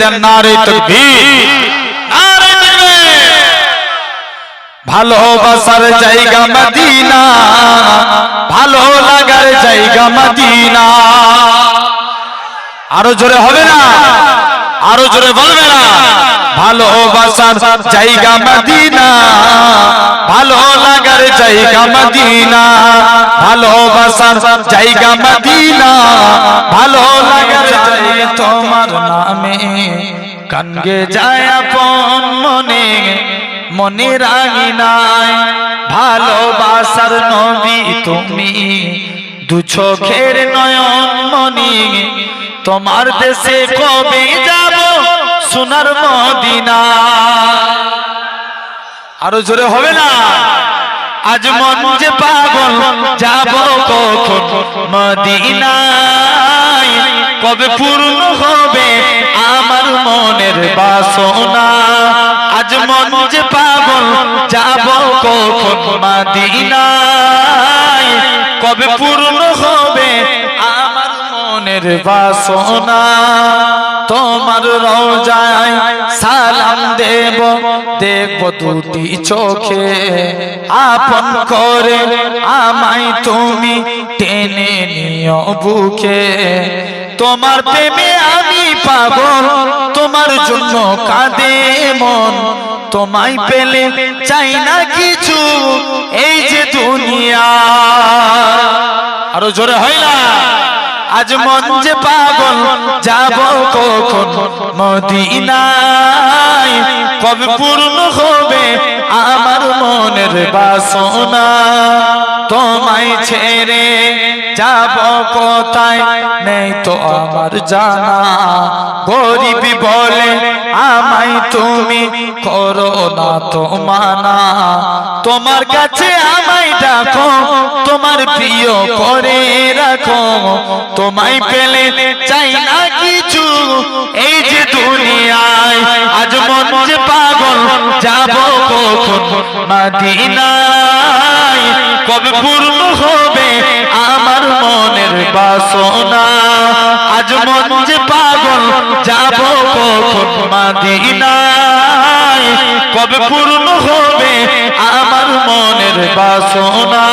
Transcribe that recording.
দেন নারে ভালোবাসার জায়গা মদিনা। ভালো লাগার জায়গা মদিনা। আরও জোরে হবে না? আরও জোরে বলবে না? ভালোবাসার জায়গা মদিনা। জায়গা মদিনা ভালোবাসার জায়গা মদিনা, ভালো জায়গা তোমার নামে। কানগে যায় আপন মনে মনে রাগি নাই। ভালোবাসার নবী তুমি, দু চোখের নয়ন মনি। তোমার দেশে কবে যাব সোনার মদিনা? আরও জোরে হবে না? আজ মন যে পাগল, যাব কখন মদিনায়? কবে পূর্ণ হবে আমার মনের বাসনা? আজ মন যে পাগল, যাব কখন মদিনায়? কবে পূর্ণ হবে আমার মনের বাসনা? তোমার দেখব দুটি চোখে আপন করে আমায় তুমি টেনে নিও বুকে। তোমার প্রেমে আমি পাগল, তোমার জন্য কাঁদে মন। তোমায় পেলে চাই না কিছু এই যে দুনিয়া। আরও জোরে হয় না। আজ মন যে পাগল, যাব কখন? মদিনায় কবে পূর্ণ হবে আমার মনের বাসনা। তোমায় ছেড়ে যাব কোথায়? নেই তো আমার জানা। গরিবি বলে আমায় তুমি করো না তো মানা। তোমার কাছে আমায় ডাকো, তোমার প্রিয় করে রাখো। তোমায় পেলে চাই না কিছু এই যে দুনিয়ায়। আজ মন যে পাগল, যাব কখন? মদিনায় কবে পূর্ণ হবে? মদিনায় কবে পূর্ণ হবে আমার মনের বাসনা?